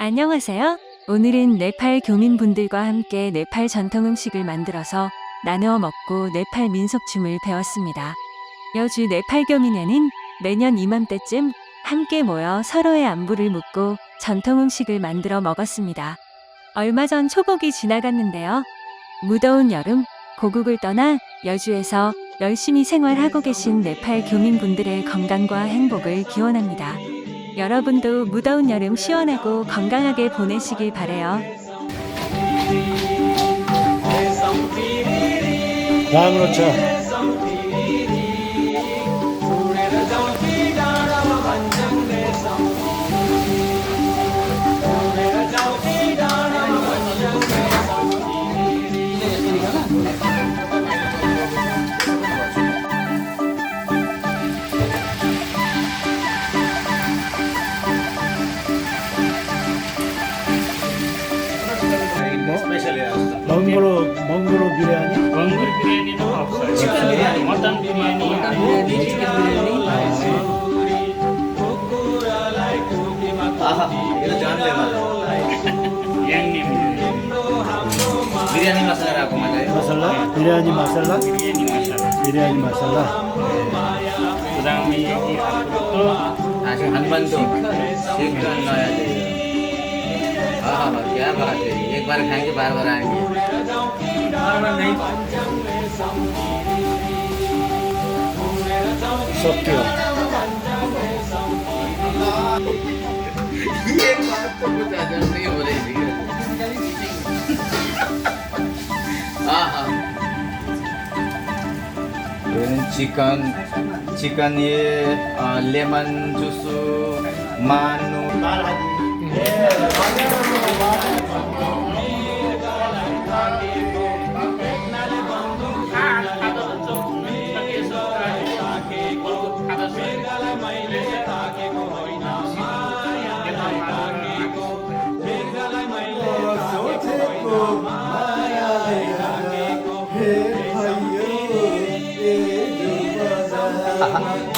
안녕하세요. 오늘은 네팔 교민분들과 함께 네팔 전통 음식을 만들어서 나누어 먹고 네팔 민속춤을 배웠습니다. 여주 네팔 교민회는 매년 이맘때쯤 함께 모여 서로의 안부를 묻고 전통 음식을 만들어 먹었습니다. 얼마 전 초복이 지나갔는데요. 무더운 여름, 고국을 떠나 여주에서 열심히 생활하고 계신 네팔 교민분들의 건강과 행복을 기원합니다. 여러분도 무더운 여름 시원하고 건강하게 보내시길 바래요. 다음으로 쳐. biryani biryani no Chicken biryani Mutton biryani biryani Chicken biryani jangan Yang ini Biryani masalah aku biryani masalah Biryani masalah Biryani masalah Sedang mengisi Aku Asyik hanban tu Sikun no ya ya bahas ini Ekbar khaing ke bar-bar 섞여. 얘는 치킨, 치킨에 아, 레몬 주스, 마누. 예, 마누. 감사합니다.